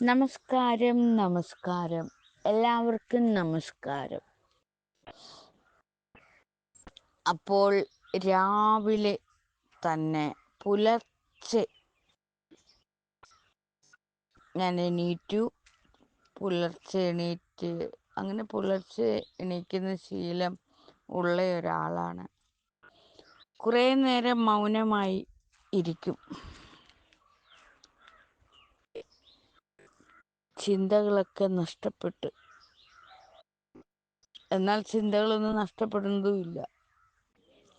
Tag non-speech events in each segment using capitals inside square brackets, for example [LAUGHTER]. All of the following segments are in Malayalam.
നമസ്കാരം നമസ്കാരം. എല്ലാവർക്കും നമസ്കാരം. അപ്പോൾ രാവിലെ തന്നെ പുലർച്ചെ ഞാൻ എണീറ്റു. പുലർച്ചെ എണീറ്റ് അങ്ങനെ പുലർച്ചെ എണീക്കുന്ന ശീലം ഉള്ള ഒരാളാണ്. കുറേ നേരം മൗനമായി ഇരിക്കും. ചിന്തകളൊക്കെ നഷ്ടപ്പെട്ട്. എന്നാൽ ചിന്തകളൊന്നും നഷ്ടപ്പെടുന്നതുമില്ല.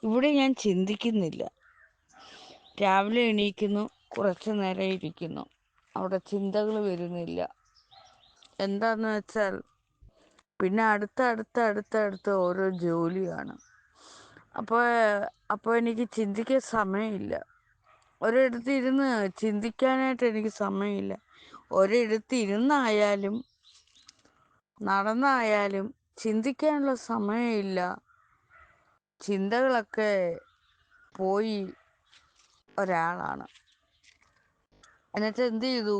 ഇവിടെ ഞാൻ ചിന്തിക്കുന്നില്ല. രാവിലെ എണീക്കുന്നു കുറച്ച് നേരം ഇരിക്കുന്നു. അവിടെ ചിന്തകൾ വരുന്നില്ല. എന്താന്ന് വെച്ചാൽ പിന്നെ അടുത്ത അടുത്ത അടുത്ത അടുത്ത ഓരോ ജോലിയാണ്. അപ്പോൾ അപ്പോൾ എനിക്ക് ചിന്തിക്കാൻ സമയമില്ല. ഒരിടത്ത് ഇരുന്ന് ചിന്തിക്കാനായിട്ട് എനിക്ക് സമയമില്ല. ഒരിടത്ത് ഇരുന്നായാലും നടന്നായാലും ചിന്തിക്കാനുള്ള സമയമില്ല. ചിന്തകളൊക്കെ പോയി ഒരാളാണ്. എന്നിട്ട് എന്ത് ചെയ്തു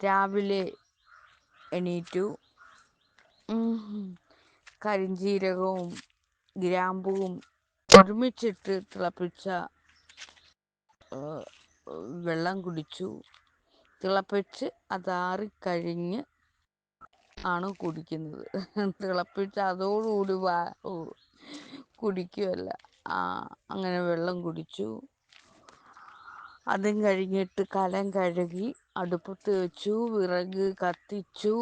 രാവിലെ എണീറ്റു. കരിഞ്ജീരകവും ഗ്രാമ്പുവും ഒരുമിച്ചിട്ട് തിളപ്പിച്ച വെള്ളം കുടിച്ചു. തിളപ്പിച്ച് അതാറിക്കഴിഞ്ഞ് ആണ് കുടിക്കുന്നത്. തിളപ്പിച്ച് അതോടുകൂടി വാ കുടിക്കുകയല്ല അങ്ങനെ വെള്ളം കുടിച്ചു. അതും കഴിഞ്ഞിട്ട് കലം കഴുകി അടുപ്പത്ത് വെച്ചു വിറക് കത്തിച്ചു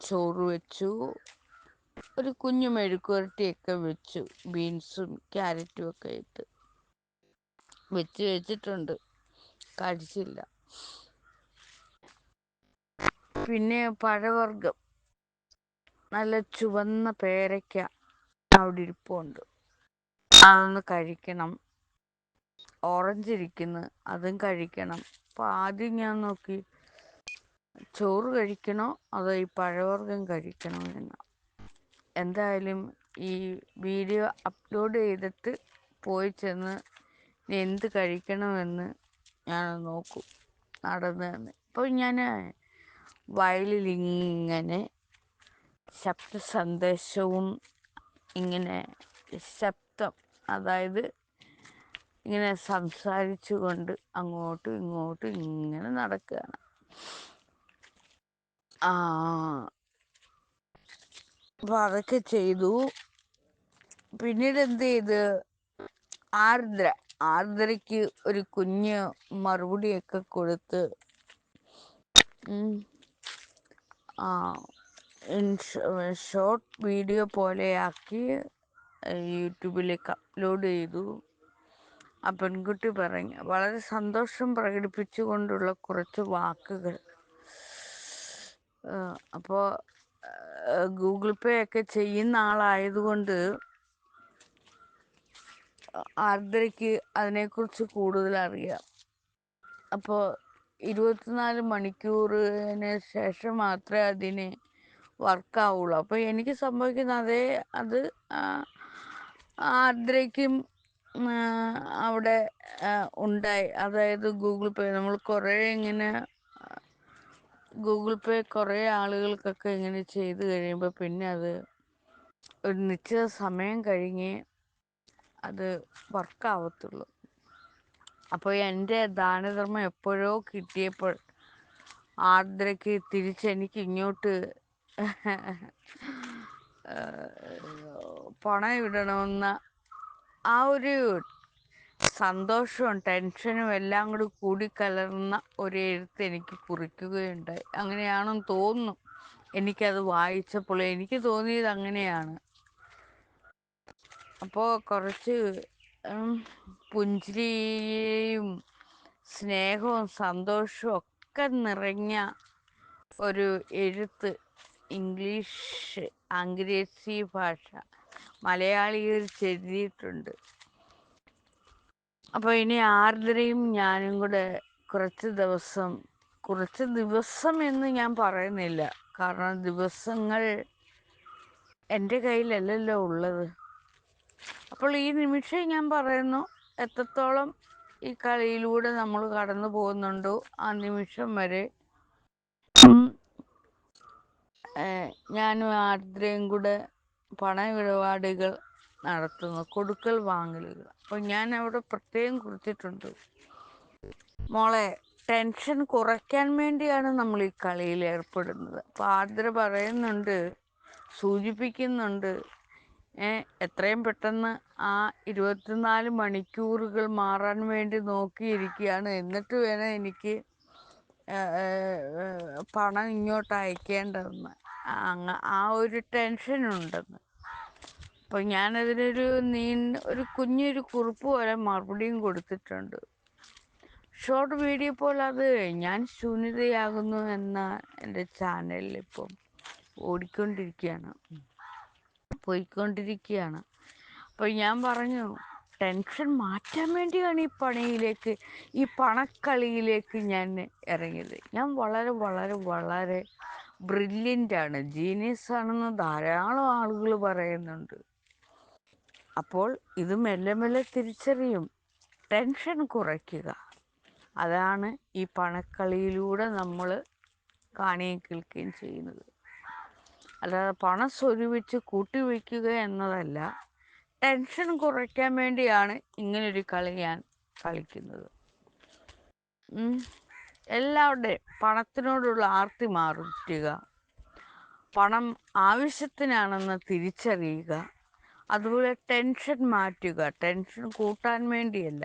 ചോറ് വെച്ചു. ഒരു കുഞ്ഞു മെഴുക്കുവരട്ടിയൊക്കെ വെച്ചു ബീൻസും ക്യാരറ്റും ഒക്കെ ഇട്ട്. വെച്ച് വെച്ചിട്ടുണ്ട്. കഴിച്ചില്ല. പിന്നെ പഴവർഗം നല്ല ചുവന്ന പേരയ്ക്ക അവിടെ ഇരിപ്പുണ്ട്. അതൊന്ന് കഴിക്കണം. ഓറഞ്ച് ഇരിക്കുന്നു. അതും കഴിക്കണം. അപ്പം ആദ്യം ഞാൻ നോക്കി ചോറ് കഴിക്കണോ അതോ ഈ പഴവർഗം കഴിക്കണോ എന്ന്. എന്തായാലും ഈ വീഡിയോ അപ്ലോഡ് ചെയ്തിട്ട് പോയി ചെന്ന് എന്ത് കഴിക്കണമെന്ന് ഞാൻ നോക്കും. നടന്ന് തന്നെ ഇപ്പോൾ ഞാൻ വയലിലിങ്ങനെ ശബ്ദ സന്ദേശവും ഇങ്ങനെ ശബ്ദം അതായത് ഇങ്ങനെ സംസാരിച്ചു കൊണ്ട് അങ്ങോട്ടും ഇങ്ങോട്ടും ഇങ്ങനെ നടക്കുകയാണ് ആ അപ്പൊ അതൊക്കെ ചെയ്തു. പിന്നീട് എന്ത് ചെയ്ത്? ആർദ്ര ആർദ്രയ്ക്ക് ഒരു കുഞ്ഞ് മറുപടിയൊക്കെ കൊടുത്ത് ഷോർട്ട് വീഡിയോ പോലെയാക്കി യൂട്യൂബിലേക്ക് അപ്ലോഡ് ചെയ്തു. ആ പെൺകുട്ടി പറഞ്ഞു വളരെ സന്തോഷം പ്രകടിപ്പിച്ചുകൊണ്ടുള്ള കുറച്ച് വാക്കുകൾ. അപ്പോൾ ഗൂഗിൾ പേ ഒക്കെ ചെയ്യുന്ന ആളായതുകൊണ്ട് ആർദ്രയ്ക്ക് അതിനെക്കുറിച്ച് കൂടുതൽ അറിയാം അപ്പോൾ ഇരുപത്തിനാല് മണിക്കൂറിന് ശേഷം മാത്രമേ അതിന് വർക്കാവുള്ളൂ. അപ്പോൾ എനിക്ക് സംഭവിക്കുന്ന അതേ അത് ആർദ്രയ്ക്കും അവിടെ ഉണ്ടായി. അതായത് ഗൂഗിൾ പേ നമ്മൾ കുറേ ഇങ്ങനെ ഗൂഗിൾ പേ കുറേ ആളുകൾക്കൊക്കെ ഇങ്ങനെ ചെയ്ത് കഴിയുമ്പോൾ പിന്നെ അത് ഒരു നിശ്ചിത സമയം കഴിഞ്ഞേ അത് വർക്കാവത്തുള്ളൂ. അപ്പോൾ എന്റെ ദാനധർമ്മം എപ്പോഴോ കിട്ടിയപ്പോൾ ആർദ്രയ്ക്ക് തിരിച്ചെനിക്ക് ഇങ്ങോട്ട് പണം ഇടണമെന്ന ആ ഒരു സന്തോഷവും ടെൻഷനും എല്ലാം കൂടി കൂടിക്കലർന്ന ഒരു എഴുത്ത് എനിക്ക് കുറിക്കുകയുണ്ടായി. അങ്ങനെയാണെന്ന് തോന്നുന്നു. എനിക്കത് വായിച്ചപ്പോൾ എനിക്ക് തോന്നിയത് അങ്ങനെയാണ്. അപ്പോൾ കുറച്ച് പുഞ്ചിരിയും സ്നേഹവും സന്തോഷവും ഒക്കെ നിറഞ്ഞ ഒരു എഴുത്ത്. ഇംഗ്ലീഷ് അംഗ്രേസി ഭാഷ മലയാളികൾ എഴുതിയിട്ടുണ്ട് അപ്പോൾ ഇനി ആർദ്രയും ഞാനും കൂടെ കുറച്ച് ദിവസം കുറച്ച് ദിവസം എന്ന് ഞാൻ പറയുന്നില്ല. കാരണം ദിവസങ്ങൾ എന്റെ കയ്യിലല്ലല്ലോ ഉള്ളത്. അപ്പോൾ ഈ നിമിഷം ഞാൻ പറയുന്നു എത്രത്തോളം ഈ കളിയിലൂടെ നമ്മൾ കടന്നു പോകുന്നുണ്ടോ ആ നിമിഷം വരെ. ഞാനും ആർദ്രയും കൂടെ പണമിടപാടുകൾ നടത്തുന്നു കൊടുക്കൽ വാങ്ങലുകൾ. അപ്പോൾ ഞാൻ അവിടെ പ്രത്യേകം കുറിച്ചിട്ടുണ്ട് മോളെ ടെൻഷൻ കുറയ്ക്കാൻ വേണ്ടിയാണ് നമ്മൾ ഈ കളിയിൽ ഏർപ്പെടുന്നത്. അപ്പോൾ ആർദ്ര പറയുന്നുണ്ട് സൂചിപ്പിക്കുന്നുണ്ട് എത്രയും പെട്ടെന്ന് ആ ഇരുപത്തിനാല് മണിക്കൂറുകൾ മാറാൻ വേണ്ടി നോക്കിയിരിക്കുകയാണ്. എന്നിട്ട് വേണം എനിക്ക് പണം ഇങ്ങോട്ട് അയക്കേണ്ടതെന്ന്. അങ്ങ ആ ഒരു ടെൻഷൻ ഉണ്ടെന്ന്. അപ്പോൾ ഞാനതിനൊരു നീണ്ട ഒരു കുഞ്ഞൊരു കുറിപ്പ് പോലെ മറുപടിയും കൊടുത്തിട്ടുണ്ട്. ഷോർട്ട് വീഡിയോ പോലെ അത് ഞാൻ ശൂന്യതയാകുന്നു എന്ന എന്റെ ചാനലിൽ ഇപ്പം ഓടിക്കൊണ്ടിരിക്കുകയാണ്. പോയിക്കൊണ്ടിരിക്കുകയാണ് അപ്പോൾ ഞാൻ പറഞ്ഞു ടെൻഷൻ മാറ്റാൻ വേണ്ടിയാണ് ഈ പണിയിലേക്ക് ഈ പണക്കളിയിലേക്ക് ഞാൻ ഇറങ്ങിയത്. ഞാൻ വളരെ വളരെ വളരെ ബ്രില്യന്റ് ആണ്. ജീനിയസ് ആണെന്ന് ധാരാളം ആളുകൾ പറയുന്നുണ്ട്. അപ്പോൾ ഇത് മെല്ലെ മെല്ലെ തിരിച്ചറിയും. ടെൻഷൻ കുറയ്ക്കുക. അതാണ് ഈ പണക്കളിയിലൂടെ നമ്മൾ കാണുകയും കേൾക്കുകയും ചെയ്യുന്നത്. അല്ലാതെ പണം സ്വരൂപിച്ച് കൂട്ടിവെക്കുക എന്നതല്ല ടെൻഷൻ കുറയ്ക്കാൻ വേണ്ടിയാണ് ഇങ്ങനൊരു കളി ഞാൻ കളിക്കുന്നത്. എല്ലാവരുടെയും പണത്തിനോടുള്ള ആർത്തി മാറ്റുക പണം ആവശ്യത്തിനാണെന്ന് തിരിച്ചറിയുക അതുപോലെ ടെൻഷൻ മാറ്റുക ടെൻഷൻ കൂട്ടാൻ വേണ്ടിയല്ല.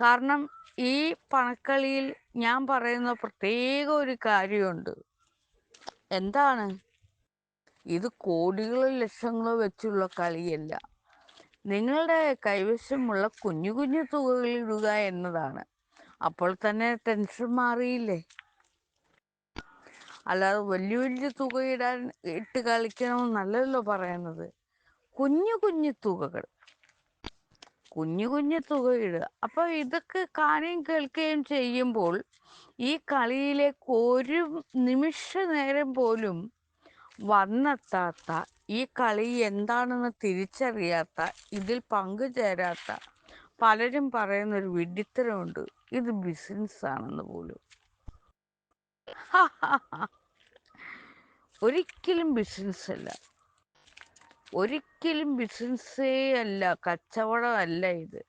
കാരണം ഈ പണക്കളിയിൽ ഞാൻ പറയുന്ന പ്രത്യേക ഒരു കാര്യമുണ്ട്. എന്താണ്? ഇത് കോടികളോ ലക്ഷങ്ങളോ വെച്ചുള്ള കളിയല്ല. നിങ്ങളുടെ കൈവശമുള്ള കുഞ്ഞു കുഞ്ഞു തുകകളിടുക എന്നതാണ്. അപ്പോൾ തന്നെ ടെൻഷൻ മാറിയില്ലേ? അല്ലാതെ വലിയ വലിയ തുക ഇടാൻ ഇട്ട് കളിക്കണമെന്നല്ലല്ലോ പറയുന്നത്. കുഞ്ഞു കുഞ്ഞു തുകകൾ. കുഞ്ഞു കുഞ്ഞു തുക ഇടുക. അപ്പോൾ ഇതൊക്കെ കാണുകയും കേൾക്കുകയും ചെയ്യുമ്പോൾ ഈ കളിയിലേക്ക് ഒരു നിമിഷ നേരം പോലും വന്നെത്താത്ത ഈ കളി എന്താണെന്ന് തിരിച്ചറിയാത്ത ഇതിൽ പങ്കുചേരാത്ത പലരും പറയുന്ന ഒരു വിഡിത്തരമുണ്ട് ഇത് ബിസിനസ് ആണെന്ന് പോലും. [LAUGHS] ഒരിക്കലും ബിസിനസ് അല്ല ഒരിക്കലും ബിസിനസ്സേ അല്ല കച്ചവടമല്ല ഇത്.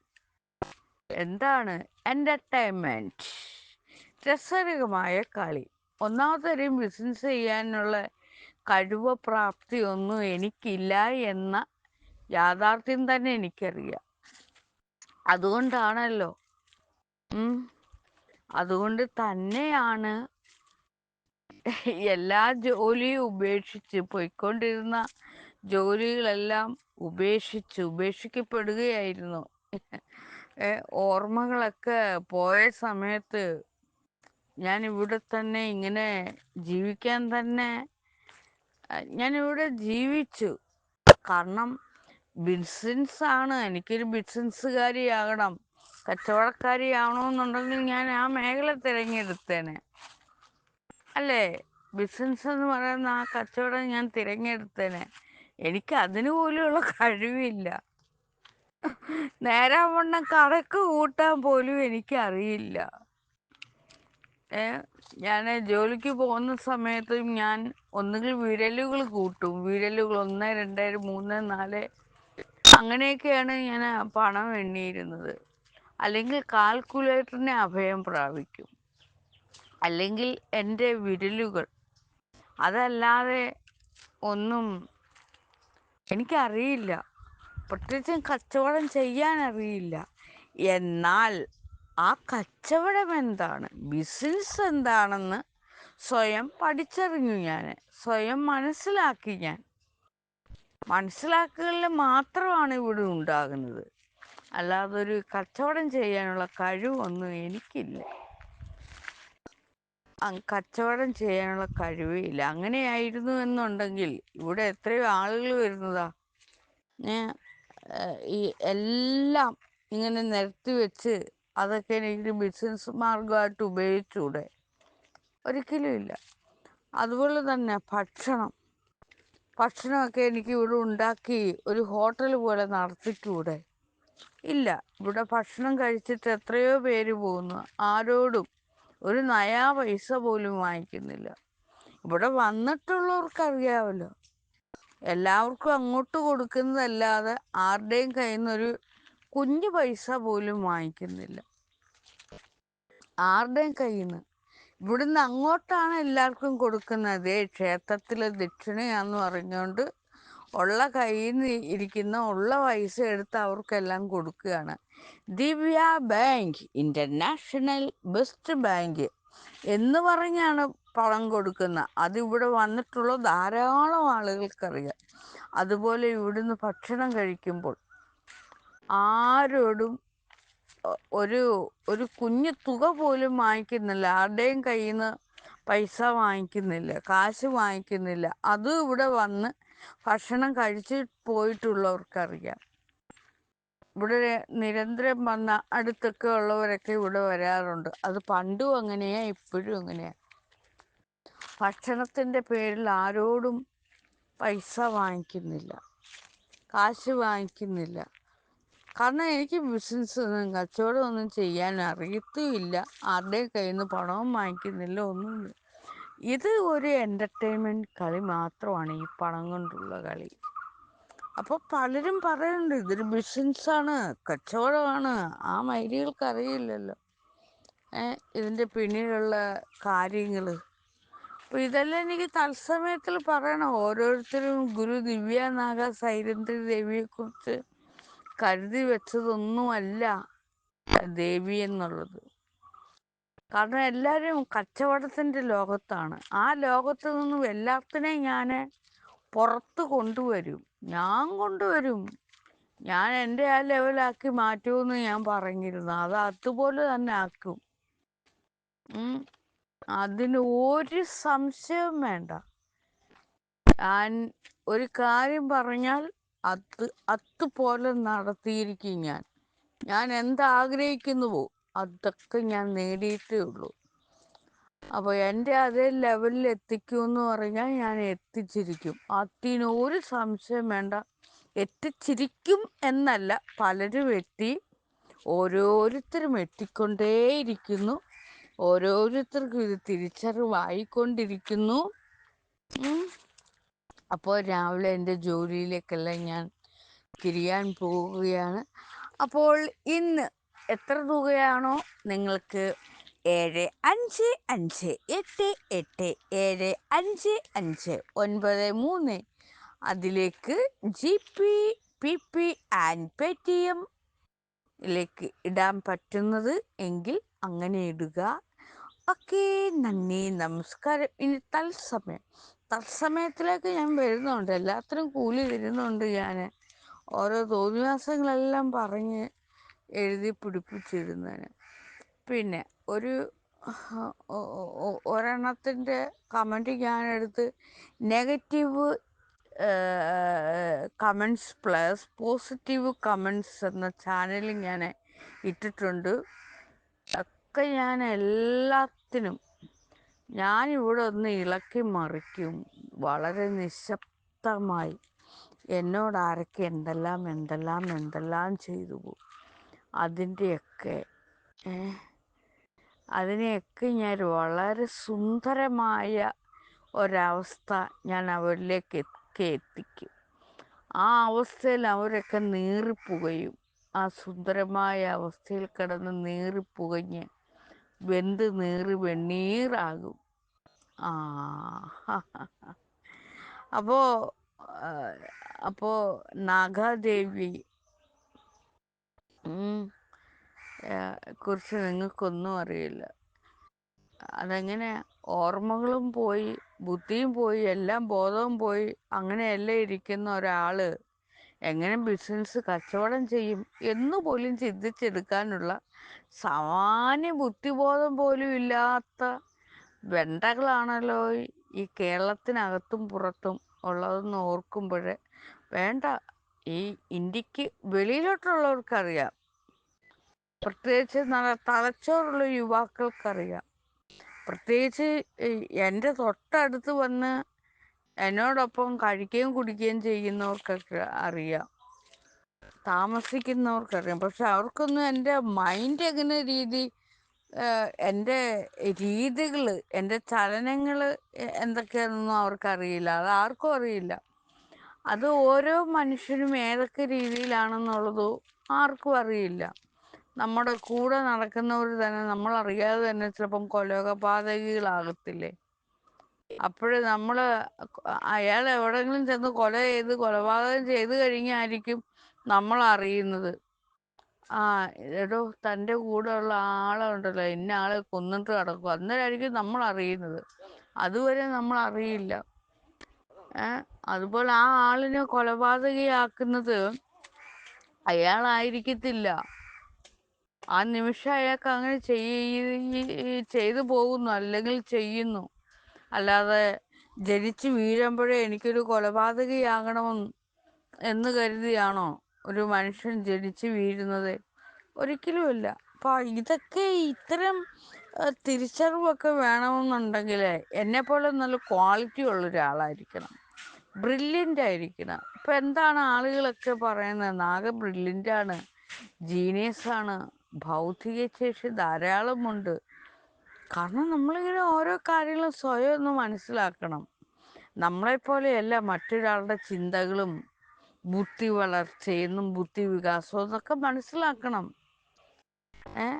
എന്താണ് എന്റർടൈൻമെന്റ് രസകരമായ കളി. ഒന്നാമതരം ബിസിനസ് ചെയ്യാനുള്ള കഴിവ് പ്രാപ്തി ഒന്നും എനിക്കില്ല എന്ന യാഥാർത്ഥ്യം തന്നെ എനിക്കറിയാം. അതുകൊണ്ടാണല്ലോ. ഉം, അതുകൊണ്ട് തന്നെയാണ് എല്ലാ ജോലിയും ഉപേക്ഷിച്ച് പോയിക്കൊണ്ടിരുന്ന ജോലികളെല്ലാം ഉപേക്ഷിച്ച് ഉപേക്ഷിക്കപ്പെടുകയായിരുന്നു. ഓർമ്മകളൊക്കെ പോയ സമയത്ത് ഞാൻ ഇവിടെ തന്നെ ഇങ്ങനെ ജീവിക്കാൻ തന്നെ ഞാനിവിടെ ജീവിച്ചു. കാരണം ബിസിനസ് ആണ് എനിക്കൊരു ബിസിനസ്സുകാരിയാകണം. കച്ചവടക്കാരിയാവണമെന്നുണ്ടെങ്കിൽ ഞാൻ ആ മേഖല തിരഞ്ഞെടുത്തേനെ. അല്ലേ? ബിസിനസ് എന്ന് പറയുന്ന ആ കച്ചവടം ഞാൻ തിരഞ്ഞെടുത്തേനെ. എനിക്ക് അതിനു പോലെയുള്ള കഴിവില്ല. നേരാവണ്ണം കണക്ക് കൂട്ടാൻ പോലും എനിക്ക് അറിയില്ല ഏ ഞാൻ ജോലിക്ക് പോകുന്ന സമയത്തും ഞാൻ ഒന്നുകിൽ വിരലുകൾ കൂട്ടും. വിരലുകൾ ഒന്ന് രണ്ട് മൂന്ന് നാല് അങ്ങനെയൊക്കെയാണ് ഞാൻ പണം എണ്ണിയിരുന്നത്. അല്ലെങ്കിൽ കാൽക്കുലേറ്ററിനെ അഭയം പ്രാപിക്കും. അല്ലെങ്കിൽ എന്റെ വിരലുകൾ. അതല്ലാതെ ഒന്നും എനിക്കറിയില്ല. പ്രത്യേകിച്ചും കച്ചവടം ചെയ്യാൻ അറിയില്ല എന്നാൽ ആ കച്ചവടം എന്താണ്? ബിസിനസ് എന്താണെന്ന് സ്വയം പഠിച്ചറിഞ്ഞു ഞാൻ സ്വയം മനസ്സിലാക്കി ഞാൻ. മനസ്സിലാക്കലിൽ മാത്രമാണ് ഇവിടെ ഉണ്ടാകുന്നത്. അല്ലാതെ ഒരു കച്ചവടം ചെയ്യാനുള്ള കഴിവൊന്നും എനിക്കില്ല. കച്ചവടം ചെയ്യാനുള്ള കഴിവേ ഇല്ല. അങ്ങനെയായിരുന്നു എന്നുണ്ടെങ്കിൽ ഇവിടെ എത്രയോ ആളുകൾ വരുന്നതാ. ഈ എല്ലാം ഇങ്ങനെ നിരത്തി വെച്ച് അതൊക്കെ എനിക്ക് ബിസിനസ് മാർഗമായിട്ട് ഉപയോഗിച്ചൂടെ? ഒരിക്കലും ഇല്ല. അതുപോലെ തന്നെ ഭക്ഷണം. ഭക്ഷണമൊക്കെ എനിക്ക് ഇവിടെ ഉണ്ടാക്കി ഒരു ഹോട്ടൽ പോലെ നടത്തിക്കൂടെ? ഇല്ല. ഇവിടെ ഭക്ഷണം കഴിച്ചിട്ട് എത്രയോ പേര് പോകുന്നു. ആരോടും ഒരു നയാ പൈസ പോലും വാങ്ങിക്കുന്നില്ല. ഇവിടെ വന്നിട്ടുള്ളവർക്കറിയാമല്ലോ എല്ലാവർക്കും അങ്ങോട്ട് കൊടുക്കുന്നതല്ലാതെ ആരുടെയും കയ്യിൽ നിന്നൊരു കുഞ്ഞു പൈസ പോലും വാങ്ങിക്കുന്നില്ല. ആരുടെയും കയ്യിൽ നിന്ന് ഇവിടുന്ന് അങ്ങോട്ടാണ് എല്ലാവർക്കും കൊടുക്കുന്നത്. ക്ഷേത്രത്തിലെ ദക്ഷിണയാന്ന് പറഞ്ഞുകൊണ്ട് ഉള്ള കയ്യിൽ നിന്ന് ഇരിക്കുന്ന ഉള്ള പൈസ എടുത്ത് അവർക്കെല്ലാം കൊടുക്കുകയാണ്. Divya bank international best bank എന്ന് പറഞ്ഞാണ് പണം കൊടുക്കുന്നത് അതിവിടെ വന്നിട്ടുള്ള ധാരാളം ആളുകൾക്കറിയാം. അതുപോലെ ഇവിടുന്ന് ഭക്ഷണം കഴിക്കുമ്പോൾ ആരോടും ഒരു ഒരു കുഞ്ഞു തുക പോലും വാങ്ങിക്കുന്നില്ല. ആരുടെയും കയ്യിൽ നിന്ന് പൈസ വാങ്ങിക്കുന്നില്ല. കാശ് വാങ്ങിക്കുന്നില്ല. അതും ഇവിടെ വന്ന് ഭക്ഷണം കഴിച്ച് പോയിട്ടുള്ളവർക്കറിയാം. ഇവിടെ നിരന്തരം വന്ന അടുത്തൊക്കെ ഉള്ളവരൊക്കെ ഇവിടെ വരാറുണ്ട്. അത് പണ്ടും അങ്ങനെയാ ഇപ്പോഴും അങ്ങനെയാ. ഭക്ഷണത്തിന്റെ പേരിൽ ആരോടും പൈസ വാങ്ങിക്കുന്നില്ല. കാശ് വാങ്ങിക്കുന്നില്ല. കാരണം എനിക്ക് ബിസിനസ് ഒന്നും കച്ചവടം ഒന്നും ചെയ്യാൻ അറിയത്തുമില്ല. ആരുടെയും കയ്യിൽ നിന്ന് പണവും വാങ്ങിക്കുന്നില്ല ഒന്നുമില്ല. ഇത് ഒരു എന്റർടൈൻമെന്റ് കളി മാത്രമാണ് ഈ പണം കൊണ്ടുള്ള കളി. അപ്പോൾ പലരും പറയുന്നുണ്ട് ഇതൊരു ബിസിനസ്സാണ് കച്ചവടമാണ്. ആ മൈലികൾക്ക് അറിയില്ലല്ലോ. ഇതിന്റെ പിന്നിലുള്ള കാര്യങ്ങൾ അപ്പോൾ ഇതെല്ലാം എനിക്ക് തത്സമയത്തിൽ പറയണം. ഓരോരുത്തരും ഗുരു ദിവ്യ നാഗ സൈലന്ത്രി ദേവിയെക്കുറിച്ച് കരുതി വെച്ചതൊന്നുമല്ല ദേവി എന്നുള്ളത്. കാരണം എല്ലാവരും കച്ചവടത്തിന്റെ ലോകത്താണ്. ആ ലോകത്ത് നിന്നും എല്ലാത്തിനെയും ഞാൻ പുറത്ത് കൊണ്ടുവരും. ഞാൻ കൊണ്ടുവരും. ഞാൻ എന്റെ ആ ലെവലാക്കി മാറ്റുമെന്ന് ഞാൻ പറഞ്ഞിരുന്നു. അത് അതുപോലെ തന്നെ ആക്കും. അതിന് ഒരു സംശയവും വേണ്ട. ഞാൻ ഒരു കാര്യം പറഞ്ഞാൽ അത് അതുപോലെ നടത്തിയിരിക്കും ഞാൻ. ഞാൻ എന്താഗ്രഹിക്കുന്നുവോ അതൊക്കെ ഞാൻ നേടിയിട്ടേ ഉള്ളൂ. അപ്പോൾ എന്റെ അതേ ലെവലിൽ എത്തിക്കുമെന്ന് പറഞ്ഞാൽ ഞാൻ എത്തിച്ചിരിക്കും. അതിന് ഒരു സംശയം വേണ്ട. എത്തിച്ചിരിക്കും എന്നല്ല പലരും എത്തി ഓരോരുത്തരും എത്തിക്കൊണ്ടേയിരിക്കുന്നു. ഓരോരുത്തർക്കും ഇത് തിരിച്ചറിവായിക്കൊണ്ടിരിക്കുന്നു. അപ്പോൾ രാവിലെ എന്റെ ജോലിയിലേക്കെല്ലാം ഞാൻ തിരിയാൻ പോവുകയാണ്. അപ്പോൾ ഇന്ന് എത്ര തുകയാണോ നിങ്ങൾക്ക്? ഏഴ് അഞ്ച് അഞ്ച് എട്ട് എട്ട് ഏഴ് അഞ്ച് അഞ്ച് ഒൻപത് മൂന്ന്. അതിലേക്ക് G P P P and പേ ടി എം ിലേക്ക് ഇടാൻ പറ്റുന്നത് എങ്കിൽ അങ്ങനെ ഇടുക. ഓക്കെ നന്ദി നമസ്കാരം. ഇനി തത്സമയം. തത്സമയത്തിലേക്ക് ഞാൻ വരുന്നുണ്ട്. എല്ലാത്തിനും കൂലി തരുന്നുണ്ട് ഞാൻ ഓരോ തോന്നിവാസങ്ങളെല്ലാം പറഞ്ഞ് എഴുതി പിടിപ്പിച്ചിരുന്നതിന് പിന്നെ ഒരു ഒരെണ്ണത്തിന്റെ കമന്റ് ഞാനെടുത്ത് negative comments plus positive comments എന്ന ചാനലിൽ ഞാൻ ഇട്ടിട്ടുണ്ട്. ഒക്കെ ഞാൻ എല്ലാത്തിനും ഞാനിവിടെ ഒന്ന് ഇളക്കി മറിക്കും. വളരെ നിശബ്ദമായി. എന്നോട് ആരൊക്കെ എന്തെല്ലാം എന്തെല്ലാം എന്തെല്ലാം ചെയ്തു പോകും അതിന്റെയൊക്കെ അതിനെയൊക്കെ ഞാൻ വളരെ സുന്ദരമായ ഒരവസ്ഥ ഞാൻ അവരിലേക്ക് ഒക്കെ എത്തിക്കും. ആ അവസ്ഥയിൽ അവരൊക്കെ നീറിപ്പുകയും ആ സുന്ദരമായ അവസ്ഥയിൽ കിടന്ന് നീറിപ്പുകഞ്ഞ് വെന്ത് നീറി വെണ്ണീറാകും. ആ അപ്പോ അപ്പോ നാഗാദേവി കുറിച്ച് നിങ്ങൾക്കൊന്നും അറിയില്ല. അതെങ്ങനെ ഓർമ്മകളും പോയി ബുദ്ധിയും പോയി എല്ലാം ബോധവും പോയി അങ്ങനെയല്ലേ ഇരിക്കുന്ന ഒരാൾ എങ്ങനെ ബിസിനസ് കച്ചവടം ചെയ്യും എന്ന് പോലും ചിന്തിച്ചെടുക്കാനുള്ള സാമാന്യ ബുദ്ധിബോധം പോലും ഇല്ലാത്ത വെണ്ടകളാണല്ലോ ഈ കേരളത്തിനകത്തും പുറത്തും ഉള്ളതെന്ന് ഓർക്കുമ്പോൾ വേണ്ട. ഈ ഇന്ത്യയ്ക്ക് വെളിയിലോട്ടുള്ളവർക്കറിയാം. പ്രത്യേകിച്ച് നല്ല തലച്ചോറുള്ള യുവാക്കൾക്കറിയാം. പ്രത്യേകിച്ച് എന്റെ തൊട്ടടുത്ത് വന്ന് എന്നോടൊപ്പം കഴിക്കുകയും കുടിക്കുകയും ചെയ്യുന്നവർക്കൊക്കെ അറിയാം. താമസിക്കുന്നവർക്കറിയാം. പക്ഷെ അവർക്കൊന്നും എന്റെ മൈൻഡ് എങ്ങനെ രീതി എന്റെ രീതികൾ എന്റെ ചലനങ്ങൾ എന്തൊക്കെയാണെന്നൊന്നും അവർക്കറിയില്ല. അത് ആർക്കും അറിയില്ല. അത് ഓരോ മനുഷ്യനും ഏതൊക്കെ രീതിയിലാണെന്നുള്ളത് ആർക്കും അറിയില്ല. നമ്മുടെ കൂടെ നടക്കുന്നവർ തന്നെ നമ്മൾ അറിയാതെ തന്നെ ചിലപ്പം കൊലപാതകികളാകത്തില്ലേ? അപ്പോഴ് നമ്മൾ അയാൾ എവിടെങ്കിലും ചെന്ന് കൊല ചെയ്ത് കൊലപാതകം ചെയ്ത് കഴിഞ്ഞായിരിക്കും നമ്മൾ അറിയുന്നത് ആ എടോ തന്റെ കൂടെയുള്ള ആളുണ്ടല്ലോ ഇന്ന ആളെ കൊന്നിട്ട് കിടക്കും അന്നേരമായിരിക്കും നമ്മൾ അറിയുന്നത് അതുവരെ നമ്മൾ അറിയില്ല ഏ അതുപോലെ ആ ആളിനെ കൊലപാതകയാക്കുന്നത് അയാളായിരിക്കത്തില്ല. ആ നിമിഷം അയാൾക്ക് അങ്ങനെ ചെയ്യ ചെയ്തു പോകുന്നു അല്ലെങ്കിൽ ചെയ്യുന്നു. അല്ലാതെ ജനിച്ച് വീഴുമ്പോഴേ എനിക്കൊരു കൊലപാതകയാകണമെന്ന് എന്ന് കരുതിയാണോ ഒരു മനുഷ്യൻ ജനിച്ച് വീഴുന്നത്? ഒരിക്കലുമില്ല. അപ്പോൾ ഇതൊക്കെ ഇത്തരം തിരിച്ചറിവൊക്കെ വേണമെന്നുണ്ടെങ്കിൽ എന്നെപ്പോലെ നല്ല ക്വാളിറ്റി ഉള്ള ഒരാളായിരിക്കണം ബ്രില്യന്റ് ആയിരിക്കണം. ഇപ്പം എന്താണ് ആളുകളൊക്കെ പറയുന്നത്? നാഗ ബ്രില്യന്റ് ആണ് ജീനിയസ് ആണ് ഭൗതിക ശേഷി ധാരാളമുണ്ട് കാരണം നമ്മളിങ്ങനെ ഓരോ കാര്യങ്ങളും സ്വയം ഒന്ന് മനസ്സിലാക്കണം. നമ്മളെപ്പോലെയല്ല മറ്റൊരാളുടെ ചിന്തകളും ബുദ്ധി വളർച്ചയെന്നും ബുദ്ധി വികാസവും എന്നൊക്കെ മനസ്സിലാക്കണം. ഏ?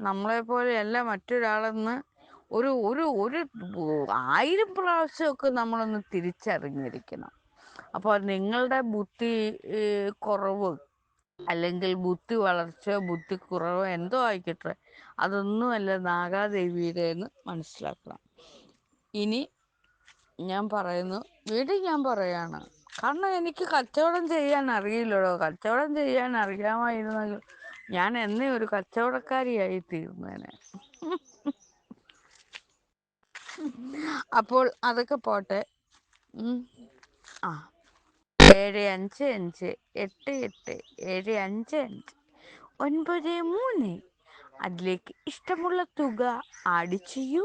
നമ്മളെപ്പോലെയല്ല മറ്റൊരാളെന്ന് ഒരു ഒരു ഒരു ആയിരം പ്രാവശ്യമൊക്കെ നമ്മളൊന്ന് തിരിച്ചറിഞ്ഞിരിക്കണം. അപ്പോൾ നിങ്ങളുടെ ബുദ്ധി കുറവ് അല്ലെങ്കിൽ ബുദ്ധി വളർച്ചയോ ബുദ്ധി കുറവോ എന്തോ ആയിക്കോട്ടെ അതൊന്നുമല്ല നാഗാദേവിയുടെ എന്ന് മനസ്സിലാക്കണം. ഇനി ഞാൻ പറയുന്നു വീണ്ടും ഞാൻ പറയാണ് കാരണം എനിക്ക് കച്ചവടം ചെയ്യാൻ അറിയില്ലല്ലോ കച്ചവടം ചെയ്യാൻ അറിയാമായിരുന്നെങ്കിൽ ഞാൻ എന്നേ ഒരു കച്ചവടക്കാരിയായി തീർന്നേനെ. അപ്പോൾ അതൊക്കെ പോട്ടെ. ആ. ഏഴ് അഞ്ച് അഞ്ച് എട്ട് എട്ട് ഏഴ് അഞ്ച് അഞ്ച് ഒൻപത് മൂന്ന് അതിലേക്ക് ഇഷ്ടമുള്ള തുക ആഡ് ചെയ്യൂ